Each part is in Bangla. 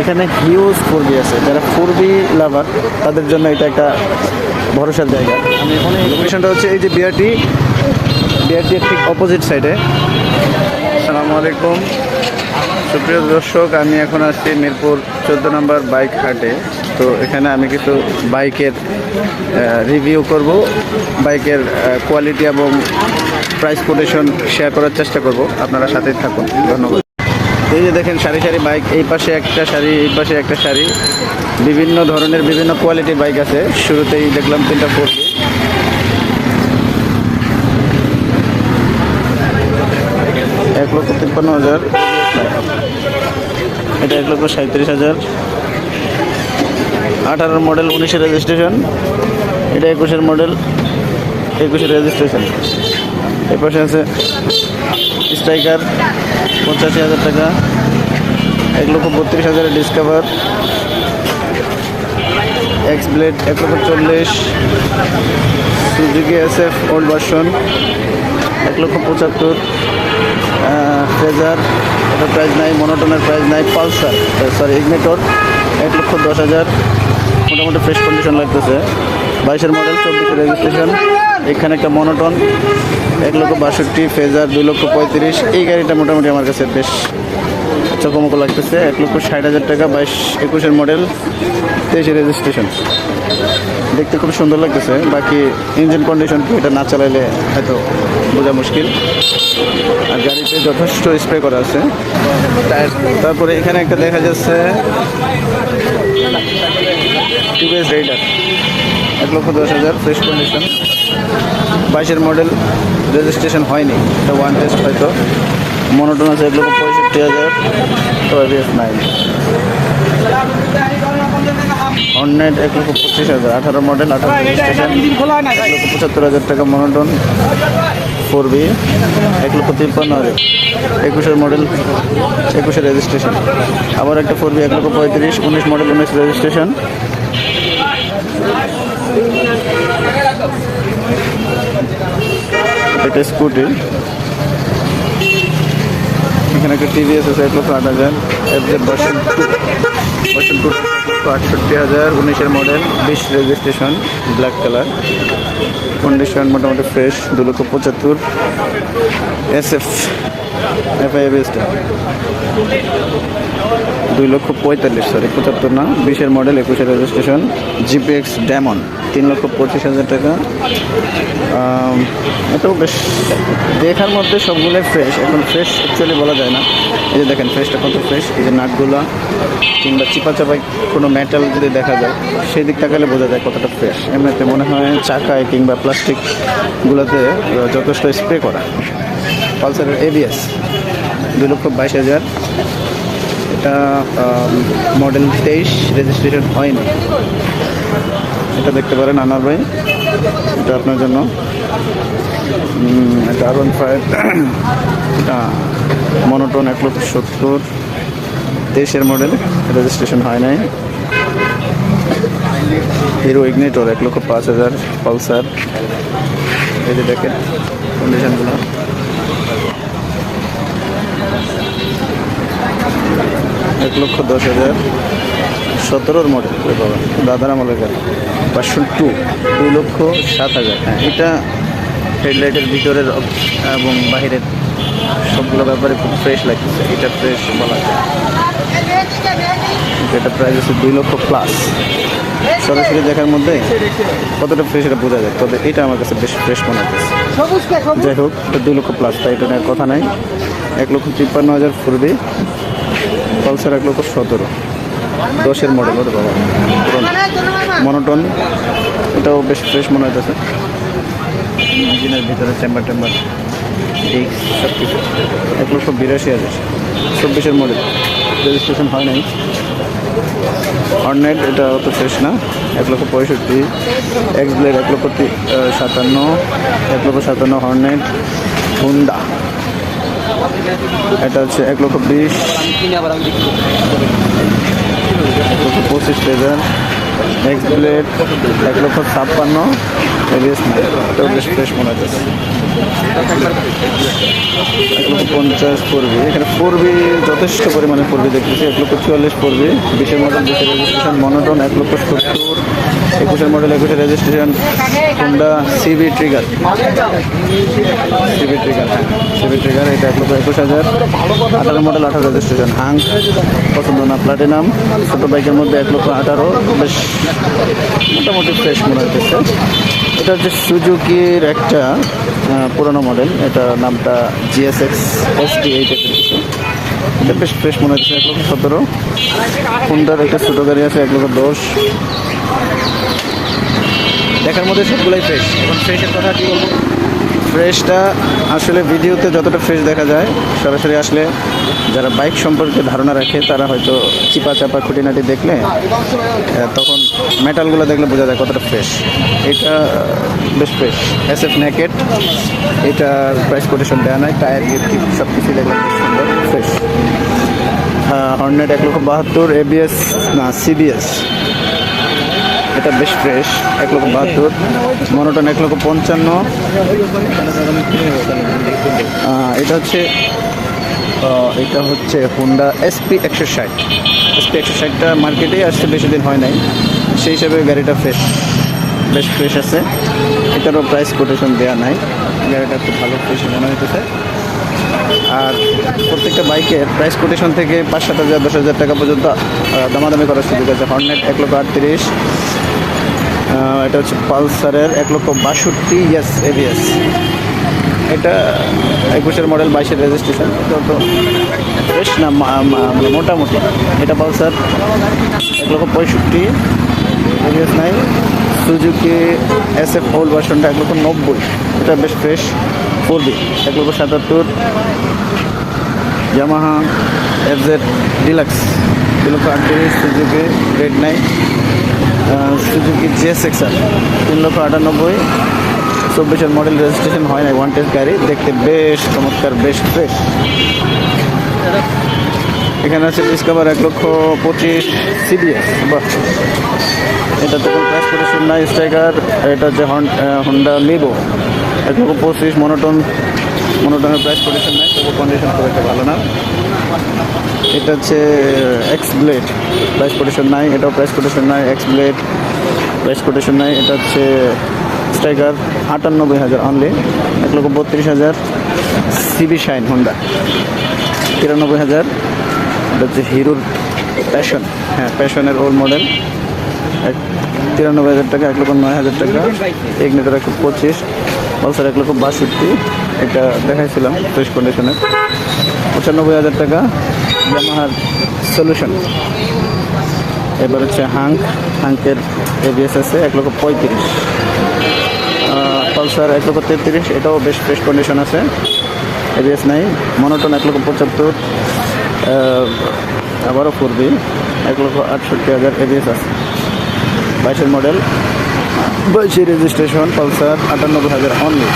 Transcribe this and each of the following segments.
এখানে হিউজ ফোরবি আছে। যারা ফোরবি লাভার তাদের জন্য এটা একটা ভরসার জায়গা। আমি এখন লোকেশনটা হচ্ছে এই যে বিআরটি বিআরটি ঠিক অপোজিট সাইডে আসসালামু আলাইকুম। সুপ্রিয় দর্শক, আমি এখন আসছি মিরপুর চোদ্দ নম্বর বাইক হাটে। তো এখানে আমি কিছু বাইকের রিভিউ করব। বাইকের কোয়ালিটি এবং প্রাইস কোটেশন শেয়ার করার চেষ্টা করব। আপনারা সাথেই থাকুন। ধন্যবাদ। এই যে দেখেন সারি সারি বাইক, এই পাশে একটা সারি, এই পাশে একটা সারি। বিভিন্ন ধরনের বিভিন্ন কোয়ালিটির বাইক আছে। শুরুতেই দেখলাম তিনটা ফোর এক লক্ষ তিপ্পান্ন হাজার। এটা এক লক্ষ সাঁত্রিশ হাজার। আঠারোর মডেল উনিশের রেজিস্ট্রেশন এটা একুশের মডেল একুশের রেজিস্ট্রেশন এর পাশে আছে স্ট্রাইকার পঁচাশি হাজার টাকা, এক লক্ষ বত্রিশ হাজারের ডিসকাভার এক্স ব্লেড এক লক্ষ চল্লিশ Suzuki S F old version এক লক্ষ পঁচাত্তর ফ্রেজার এটার প্রাইস নাই মনোটনের প্রাইস নাই, পালসার সরি ইগনেটর এক লক্ষ দশ হাজার, মোটামুটি ফ্রেশ কন্ডিশন লাগতেছে। বাইশের মডেল চব্বিশের রেজিস্ট্রেশন এখানে একটা মনোটন এক লক্ষ বাষট্টি, ফেজার দুই লক্ষ পঁয়ত্রিশ। এই গাড়িটা মোটামুটি আমার কাছে বেশ চকমকো লাগতেছে, এক লক্ষ ষাট হাজার টাকা, বাইশ একুশের মডেল তেইশের রেজিস্ট্রেশন দেখতে খুব সুন্দর লাগতেছে, বাকি ইঞ্জিন কন্ডিশন এটা না চালাইলে হয়তো বোঝা মুশকিল। আর গাড়িতে যথেষ্ট স্প্রে করা আছে। তারপরে এখানে একটা দেখা যাচ্ছে এক লক্ষ দশ হাজার ফ্রেশ কন্ডিশন বাইশের মডেল রেজিস্ট্রেশন হয়নি। এটা ওয়ান টেস্ট হয়তো। মনোটন আছে এক লক্ষ পঁয়ষট্টি হাজার। এবিএস নাইন হর্নেট এক লক্ষ পঁচিশ হাজার। আঠারো মডেল আঠারো রেজিস্ট্রেশন এক লক্ষ পঁচাত্তর হাজার টাকা মনোটন ফোর বি এক লক্ষ তিপ্পান্ন হাজার। একুশের মডেল একুশের রেজিস্ট্রেশন আবার একটা ফোর বি এক লক্ষ পঁয়ত্রিশ, উনিশ মডেল উনিশ রেজিস্ট্রেশন এটা স্কুটি। এখানে একটা টিভিএস আছে এক লক্ষ আট হাজার। এফজেড ভার্সন টু আটষট্টি হাজার, উনিশের মডেল বিশ রেজিস্ট্রেশন ব্ল্যাক কালার কন্ডিশন মোটামুটি ফ্রেশ দু লক্ষ পঁচাত্তর। এস এফ এফ আই দুই লক্ষ পঁয়তাল্লিশ সরি পঁচাত্তর না, বিশের মডেল একুশের রেজিস্ট্রেশন জিপিএক্স ড্যামন তিন লক্ষ পঁচিশ হাজার টাকা। এটাও বেশ, দেখার মধ্যে সবগুলোই ফ্রেশ এখন ফ্রেশ অ্যাকচুয়ালি বলা যায় না। এই যে দেখেন ফ্রেশটা কত ফ্রেশ এই যে নাটগুলো কিংবা চিপা চাপাই কোনো মেটাল যদি দেখা যায়, সেই দিক তাকালে বোঝা যায় কতটা ফ্রেশ এমনিতে মনে হয় চাকায় কিংবা প্লাস্টিকগুলোতে যথেষ্ট স্প্রে করা। পালসারের এবিএস দুই লক্ষ বাইশ হাজার। এটা মডেল তেইশ রেজিস্ট্রেশন হয়নি। এটা দেখতে পারেন আনার ভাই, এটা আপনার জন্য। এটা আর ওয়ান ফাইভ এটা মনোটন এক লক্ষ সত্তর। তেইশের মডেল রেজিস্ট্রেশন হয় নাই। হিরো ইগনেটর এক লক্ষ পাঁচ হাজার, পালসার। এই যে দেখেন কন্ডিশনগুলো এক লক্ষ দশ হাজার সতেরোর মডেল বাবা, দাদার আমলের গাড়ি। পাঁচশো টু দুই লক্ষ সাত হাজার। হ্যাঁ এটা হেডলাইটের ভিতরের এবং বাহিরের সবগুলো ব্যাপারে খুব ফ্রেশ লাগতেছে। এটা ফ্রেশ বলা যায়। এটা প্রাইস আছে দুই লক্ষ প্লাস সরাসরি দেখার মধ্যে কতটা ফ্রেশ এটা বোঝা যায়। তবে এটা আমার কাছে বেশ ফ্রেশ মনে হচ্ছে। যাই হোক, এটা দুই লক্ষ প্লাস তাই এটা কথা নাই। এক লক্ষ তিপ্পান্ন হাজার ফুরবি পালসার এক লক্ষ সতেরো। দশের মডেল ওরে বাবা। মনোটন এটাও বেশ ফ্রেশ মনে হইতেছে। ইঞ্জিনের ভিতরে চেম্বার টেম্বার ডিস্ক সব কিছু এক লক্ষ বিরাশি হাজার। চব্বিশের মডেল রেজিস্ট্রেশন হয় নাই। হর্নেট এটা অত ফ্রেশ না। এক লক্ষ পঁয়ষট্টি। এক্স ব্লেড এক লক্ষ সাতান্ন। এক লক্ষ সাতান্ন হর্নেট হুন্ডা এটা হচ্ছে এক লক্ষ বিশ। লক্ষ পঁচিশ হাজার এক্স ব্লেড এক লক্ষ ছাপ্পান্ন। বেশ ফ্রেশ মনে হচ্ছে। এক লক্ষ পঞ্চাশ পড়বে। এখানে পড়বে, যথেষ্ট পরিমাণে পড়বে দেখতেছি। এক লক্ষ চুয়াল্লিশ পড়বে। বিশের রেজিস্ট্রেশন মনোটন এক লক্ষ সত্তর। একুশের মডেল একুশের registration Honda CB trigger CB trigger CB trigger এটা এক লক্ষ একুশ হাজার। আঠারো মডেল আঠারো রেজিস্ট্রেশন হাং, পছন্দ না প্লাটিনাম ছোটো বাইকের মধ্যে এক লক্ষ আঠারো। বেশ মোটামুটি ফ্রেশ মনে হচ্ছে এটা হচ্ছে সুজুকির একটা পুরোনো মডেল এটা নামটা জিএসএক্স এস টি এইট এটা বেশ ফ্রেশ মনে হচ্ছে এক লক্ষ সতেরো। হোন্ডার একটা ছোটো গাড়ি আছে, এক লক্ষ দশ। দেখার মধ্যে সবগুলাই ফ্রেশ এখন ফ্রেশের কথা কি বলব? ফ্রেশটা আসলে ভিডিওতে যতটা ফ্রেশ দেখা যায়, সরাসরি আসলে যারা বাইক সম্পর্কে ধারণা রাখে, তারা হয়তো চিপা চাপা খুঁটিনাটি দেখলে তখন মেটালগুলো দেখলে বোঝা যায় কতটা ফ্রেশ এটা বেশ ফ্রেশ এস এফ নেকেট এটার প্রাইস কোটেশন দেওয়া নাই টায়ার গিট সব কিছু দেখলে সুন্দর ফ্রেশ হর্নেট এক লক্ষ বাহাত্তর এবিএস না সিবিএস এটা বেশ ফ্রেশ এক লক্ষ বাহাত্তর মনোটন এক লক্ষ পঞ্চান্ন। এটা হচ্ছে এটা হচ্ছে হুন্ডা এসপি একশো ষাট। এসপি একশো ষাটটা মার্কেটেই আসছে বেশি দিন হয় নাই। সেই হিসাবে গাড়িটা ফ্রেশ বেশ ফ্রেশ আছে। এটারও প্রাইস কোটেশন দেওয়া নাই। গাড়িটা খুব ভালো ফ্রেশ মনে হইতেছে। আর প্রত্যেকটা বাইকের প্রাইস কোটেশন থেকে পাঁচ সাত হাজার, দশ হাজার টাকা পর্যন্ত দামাদামি করার সুযোগ আছে। হর্নেট এক লক্ষ আটত্রিশ এটা হচ্ছে পালসারের এক লক্ষ বাষট্টি ইয়াস এবিএস এটা একুশের মডেল বাইশের রেজিস্ট্রেশন এটা তো বেশ না মানে মোটামুটি। এটা পালসার এক লক্ষ পঁয়ষট্টি এবিএস নাই সুজুকি এস এফ ওল্ড ভার্সনটা এক লক্ষ নব্বই। এটা বেশ ফ্রেশ ফোর বি এক লক্ষ সাতাত্তর জামাহা এফ জেড ডিলাক্স দু লক্ষ আটত্রিশ Suzuki red nine Suzuki GS XR তিন লক্ষ আটানব্বই। চব্বিশের মডেল রেজিস্ট্রেশন হয় না ওয়ান গাড়ি, দেখতে বেশ চমৎকার, বেশ ফ্রেশ এখানে আছে ডিসকভার এক লক্ষ পঁচিশ সিবিএস বাহ। এটা তো কোনো প্রাইস কোটেশন নাই স্ট্রাইকার এটা হচ্ছে হন্ডা লিবো এক লক্ষ পঁচিশ মনোটন মনোটনের প্রাইস কোটেশন নাই তবু কন্ডিশন খুব একটা ভালো না। এটা হচ্ছে এক্স ব্লেড প্রাইস কোটেশন নাই, এটাও প্রাইস কোটেশন নাই এক্স ব্লেড প্রাইস কোটেশন নাই, এটা হচ্ছে স্ট্রাইকার আটানব্বই হাজার অনলি এক লক্ষ বত্রিশ হাজার সিবি শাইন হোন্ডা তিরানব্বই হাজার, এটা হচ্ছে হিরোর প্যাশন হ্যাঁ প্যাশনের ওল্ড মডেল এক তিরানব্বই হাজার টাকা, এক লক্ষ নয় হাজার টাকা এক লক্ষ পঁচিশ পালসার এক লক্ষ বাষট্টি। এটা দেখাইছিলাম ফ্রেশ কন্ডিশনের পঁচানব্বই হাজার টাকা জামাহার সলিউশন এবার হচ্ছে হাঙ্ক হাঙ্কের এবিএস আছে এক লক্ষ পঁয়ত্রিশ। পালসার এক লক্ষ তেত্রিশ, এটাও বেশ ফ্রেশ কন্ডিশন আছে। এবিএস নাই। মনোটন এক লক্ষ পঁচাত্তর। আবারও করবি এক লক্ষ আটষট্টি হাজার এবিএস আছে। বাইশের মডেল বাইশের রেজিস্ট্রেশন, পালসার, আটানব্বই হাজার অনলি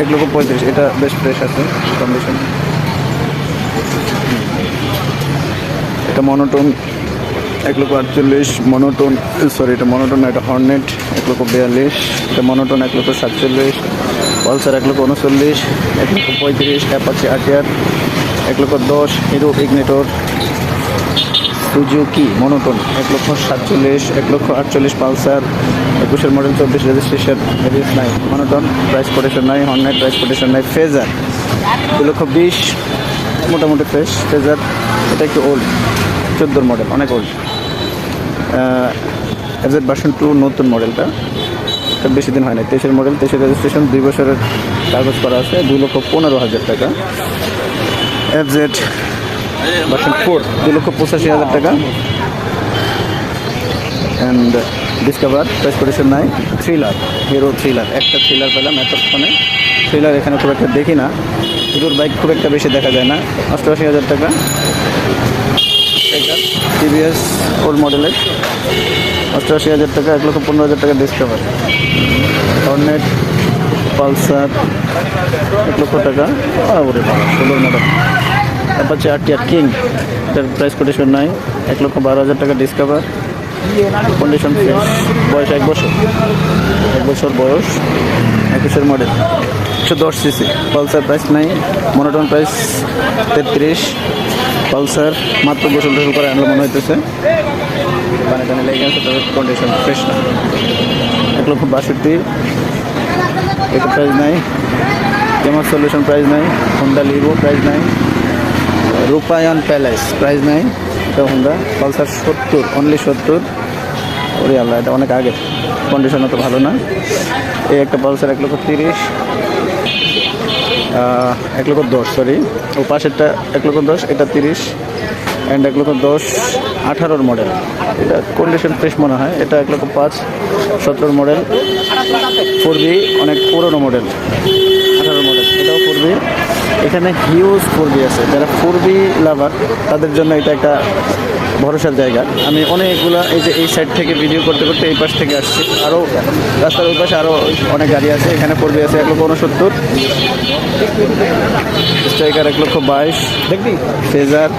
এক লক্ষ পঁয়ত্রিশ, এটা বেশ ফ্রেশ আছে কন্ডিশন এটা মনোটন এক লক্ষ আটচল্লিশ মনোটন সরি এটা মনোটন এটা হর্নেট এক লক্ষ বিয়াল্লিশ, এটা মনোটন এক লক্ষ সাতচল্লিশ, পালসার এক লক্ষ উনচল্লিশ এক লক্ষ পঁয়ত্রিশ, অ্যাপাচি আটিয়ার এক লক্ষ দশ হিরো ইগনেটর সুজুকি মনোটন। এক লক্ষ সাতচল্লিশ, এক লক্ষ আটচল্লিশ পালসার, একুশের মডেল চব্বিশ রেজিস্ট্রেশন এডিএস নাই। মনোটন প্রাইস কোটেশন নাই হর্নেট প্রাইস কোটেশন নাই ফেজার দু লক্ষ বিশ, মোটামুটি ফ্রেশ ফেজার এটা একটু ওল্ড চোদ্দোর মডেল অনেক ওল্ড এফজেড ভার্সন টু নতুন মডেলটা বেশি দিন হয় না তেইশের মডেল তেইশের রেজিস্ট্রেশন দুই বছরের কাগজ করা আছে, দুই লক্ষ পনেরো হাজার টাকা। এফজেড ভার্সন ফোর দু লক্ষ পঁচাশি হাজার টাকা। অ্যান্ড ডিসকভার প্রাইস কন্ডিশন নাই। থ্রিলার হিরো থ্রিলার একটা থ্রিলার পেলাম এতক্ষণে থ্রিলার এখানে খুব একটা দেখি না। হিরোর বাইক খুব একটা বেশি দেখা যায় না। অষ্টআশি হাজার টাকা। টিভিএস ওল্ড মডেলের অষ্টআশি হাজার টাকা, এক লক্ষ পনেরো হাজার টাকা ডিসকভার হর্নেট পালসার এক লক্ষ টাকা। ওরে ষোলোর model Apache R T R king, এটার প্রাইস কোটেশন নাই, এক লক্ষ বারো হাজার টাকা ডিসকাভার কন্ডিশন ফ্রেশ বয়স এক বছর। এক বছর বয়স, একুশের মডেল একশো দশ সিসি পালসার প্রাইস নাই মনোটন প্রাইস তেত্রিশ পালসার মাত্র গোসল টোসল করে আনলো মনে হইতেছে। পানি টানি লেগে গেছে তবে কন্ডিশন ফ্রেশ না। এক লক্ষ বাষট্টি এটা প্রাইস নাই। কেমার সলিউশন প্রাইস নাই হোন্ডা লিভো প্রাইস নাই। রূপায়ণ প্যালেস। প্রাইস নাই, এটা হোন্ডা পালসার সত্তর অনলি সত্তর। ওরে আল্লাহ, এটা অনেক আগে। কন্ডিশন অত ভালো না। এই একটা পালসার এক লক্ষ তিরিশ এক লক্ষ দশ সরি ও পাশেরটা এক লক্ষ দশ, এটা তিরিশ অ্যান্ড এক লক্ষ দশ, আঠারোর মডেল এটা কন্ডিশন ফ্রেশ মনে হয়। এটা এক লক্ষ পাঁচ, সতেরোর মডেল ফোর বি অনেক পুরোনো মডেল এখানে হিউজ ফুরবি আছে। যারা ফুরবি লাভার তাদের জন্য এটা একটা ভরসার জায়গা। আমি অনেকগুলা এই যে এই সাইড থেকে ভিডিও করতে করতে এই পাশ থেকে আসছি। আরও রাস্তার ওই পাশে আরও অনেক গাড়ি আছে এখানে ফুরবি আছে এক লক্ষ উনসত্তর স্ট্রাইকার এক লক্ষ বাইশ। দেখবি? ফেজার।